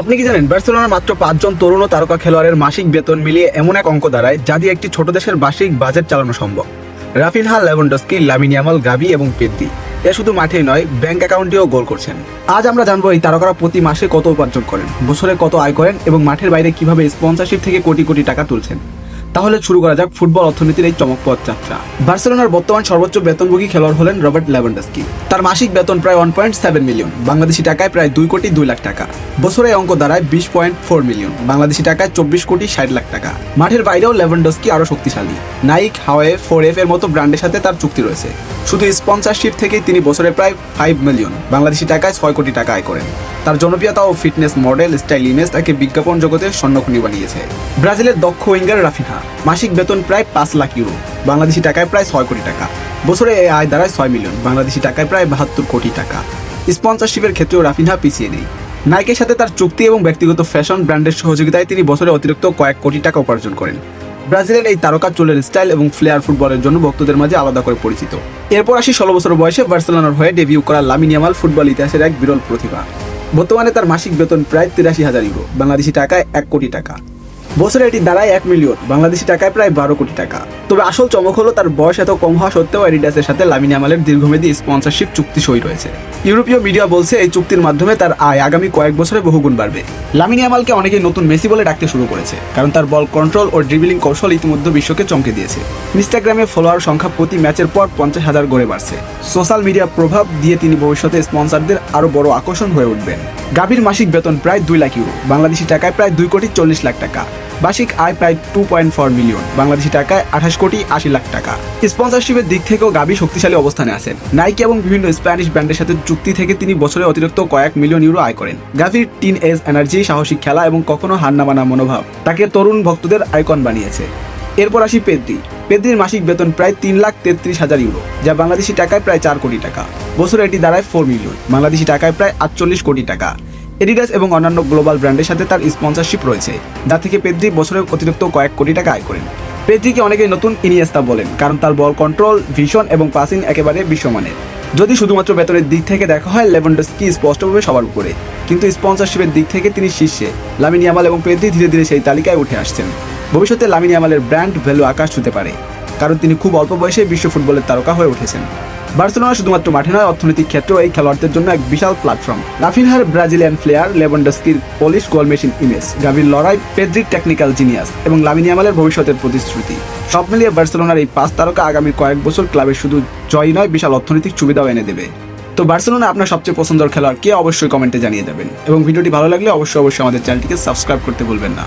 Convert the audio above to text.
আপনি কি জানেন, বার্সেলোনার মাত্র পাঁচজন তরুণ ও তারকা খেলোয়াড়ের মাসিক বেতন মিলিয়ে এমন এক অঙ্ক দাঁড়ায় যা দিয়ে একটি ছোট দেশের বার্ষিক বাজেট চালানো সম্ভব। রাফিনহা, লেভনডস্কি লামিনিয়ামল গাবি এবং পেদ্দি, এ শুধু মাঠেই নয়, ব্যাংক অ্যাকাউন্টেও গোল করছেন। আজ আমরা জানব এই তারকারা প্রতি মাসে কত উপার্জন করেন, বছরে কত আয় করেন এবং মাঠের বাইরে কীভাবে স্পন্সরশিপ থেকে কোটি কোটি টাকা তুলছেন। তাহলে শুরু করা যাক ফুটবল অর্থনীতির এই চমকপ্রদ যাত্রা। বার্সেলোনার বর্তমান সর্বোচ্চ বেতনভোগী খেলোয়াড় হলেন রবার্ট লেভেন্ডস্কি। তার মাসিক বেতন প্রায় one point seven million Bangladeshi টাকায় প্রায় দুই কোটি দুই লাখ টাকা। বছরে অঙ্ক দাঁড়ায় বিশ পয়েন্ট ফোর মিলিয়ন বাংলাদেশি টাকায় চব্বিশ কোটি ষাট লাখ টাকা। মাঠের বাইরেও লেভেন্ডস্কি আরও শক্তিশালী। নাইক হাওয়ে ফোর এফ এর মতো ব্র্যান্ডের সাথে তার চুক্তি রয়েছে। শুধু স্পন্সরশিপ থেকেই তিনি বছরে প্রায় ফাইভ মিলিয়ন বাংলাদেশি টাকায় ছয় কোটি টাকা আয় করেন। তার জনপ্রিয়তা ও ফিটনেস মডেল স্টাইল ইমেজ তাকে বিজ্ঞাপন জগতে স্বর্ণখনি বানিয়েছে। ব্রাজিলের দক্ষ উইঙ্গার রাফিনহা। মাসিক বেতন প্রায় পাঁচ লাখ ইউরো, বাংলাদেশি টাকায় প্রায় ছয় কোটি টাকা। বছরে এই আয় দাঁড়ায় ছয় মিলিয়ন, বাংলাদেশি টাকায় প্রায় বাহাত্তর কোটি টাকা। স্পন্সরশিপের ক্ষেত্রেও রাফিনহা পিছিয়ে নেই। নাইকের সাথে তার চুক্তি এবং ব্যক্তিগত ফ্যাশন ব্র্যান্ডের সহযোগিতায় তিনি বছরে অতিরিক্ত কয়েক কোটি টাকা উপার্জন করেন। ব্রাজিলের এই তারকা চুলের স্টাইল এবং ফ্লেয়ার ফুটবলের জন্য ভক্তদের মাঝে আলাদা করে পরিচিত। এরপর আসি ষোলো বছর বয়সে বার্সেলোনার হয়ে ডেবিউ করা লামিনিয়ামাল ফুটবল ইতিহাসের এক বিরল প্রতিভা। বর্তমানে তার মাসিক বেতন প্রায় তিরাশি হাজার ইউরো, বাংলাদেশি টাকায় এক কোটি টাকা। বছরে এটি দাঁড়ায় এক মিলিয়ন, বাংলাদেশি টাকায় প্রায় বারো কোটি টাকা। তবে আসল চমক হলো তার বয়স এত কম হওয়া সত্ত্বেও অ্যাডিডাসের সাথে লামিনী আমালের দীর্ঘমেয়াদী স্পন্সরশিপ চুক্তি সই রয়েছে। ইউরোপীয় মিডিয়া বলছে এই চুক্তির মাধ্যমে তার আয় আগামী কয়েক বছরে বহুগুণ বাড়বে। লামিনী আমালকে অনেকেই নতুন মেসি বলে ডাকতে শুরু করেছে, কারণ তার বল কন্ট্রোল ও ড্রিবলিং কৌশল ইতিমধ্যে বিশ্বকে চমকে দিয়েছে। ইনস্টাগ্রামে ফলোয়ার সংখ্যা প্রতি ম্যাচের পর পঞ্চাশ হাজার গড়ে বাড়ছে। সোশ্যাল মিডিয়ার প্রভাব দিয়ে তিনি ভবিষ্যতে স্পন্সরদের আরও বড় আকর্ষণ হয়ে উঠবেন। গাভীর মাসিক বেতন প্রায় দুই লাখ ইউরো, বাংলাদেশি টাকায় প্রায় দুই কোটি চল্লিশ লাখ টাকা। বার্ষিক আয় প্রায় two point four million Bangladeshi টাকায় আঠাশ কোটি আশি লাখ টাকা। স্পন্সরশিপের দিক থেকেও গাবি শক্তিশালী অবস্থানে আছেন নাইকি এবং বিভিন্ন স্প্যানিশ ব্র্যান্ডের সাথে চুক্তি থেকে তিনি বছরে অতিরিক্ত কয়েক মিলিয়ন ইউরো আয় করেন। গাভির টিন এজ এনার্জি সাহসিক খেলা এবং কখনো হার না মানা মনোভাব তাকে তরুণ ভক্তদের আইকন বানিয়েছে। এরপর আসি পেদ্রি। পেদ্রির মাসিক বেতন প্রায় তিন লাখ তেত্রিশ হাজার ইউরো যা বাংলাদেশি টাকায় প্রায় চার কোটি টাকা। বছরে এটি দাঁড়ায় ফোর মিলিয়ন বাংলাদেশি টাকায় প্রায় আটচল্লিশ কোটি টাকা। এডিডাস এবং অন্যান্য গ্লোবাল ব্র্যান্ডের সাথে তার স্পন্সরশিপ রয়েছে। যা থেকে পেদ্রি বছরে অতিরিক্ত কয়েক কোটি টাকা আয় করেন। পেদ্রিকে অনেকেই নতুন ইনিয়েস্তা বলেন, কারণ তার বল কন্ট্রোল ভিশন এবং পাসিং একেবারে বিশ্বমানের। যদি শুধুমাত্র বেতনের দিক থেকে দেখা হয় লেভেন্ডস্কি স্পষ্টভাবে সবার উপরে। কিন্তু স্পন্সরশিপের দিক থেকে তিনি শীর্ষে। লামিনী আমাল এবং পেদ্রি ধীরে ধীরে সেই তালিকায় উঠে আসছেন। ভবিষ্যতে লামিনী আমালের ব্র্যান্ড ভ্যালু আকাশ ছুতে পারে, কারণ তিনি খুব অল্প বয়সে বিশ্ব ফুটবলের তারকা হয়ে উঠেছেন। বার্সেলোনা শুধুমাত্র মাঠে নয়, অর্থনৈতিক ক্ষেত্রেও এই খেলোয়াড়দের জন্য এক বিশাল প্ল্যাটফর্ম রাফিনহার ব্রাজিলিয়ান প্লেয়ার লেবন্ডস্কির পলিশ গোল মেশিন ইমেজ গাভির লড়াই পেদ্রিক টেকনিক্যাল জিনিয়াস এবং লামিনিয়ামালের ভবিষ্যতের প্রতিশ্রুতি। সব মিলিয়ে বার্সেলোনার এই পাঁচ তারকা আগামী কয়েক বছর ক্লাবের শুধু জয় নয়, বিশাল অর্থনৈতিক সুবিধাও এনে দেবে। তো বার্সেলোনা আপনার সবচেয়ে পছন্দের খেলোয়াড় কে অবশ্যই কমেন্টে জানিয়ে দেবেন। এবং ভিডিওটি ভালো লাগলে অবশ্যই অবশ্যই আমাদের চ্যানেলটিকে সাবস্ক্রাইব করতে ভুলবেন না।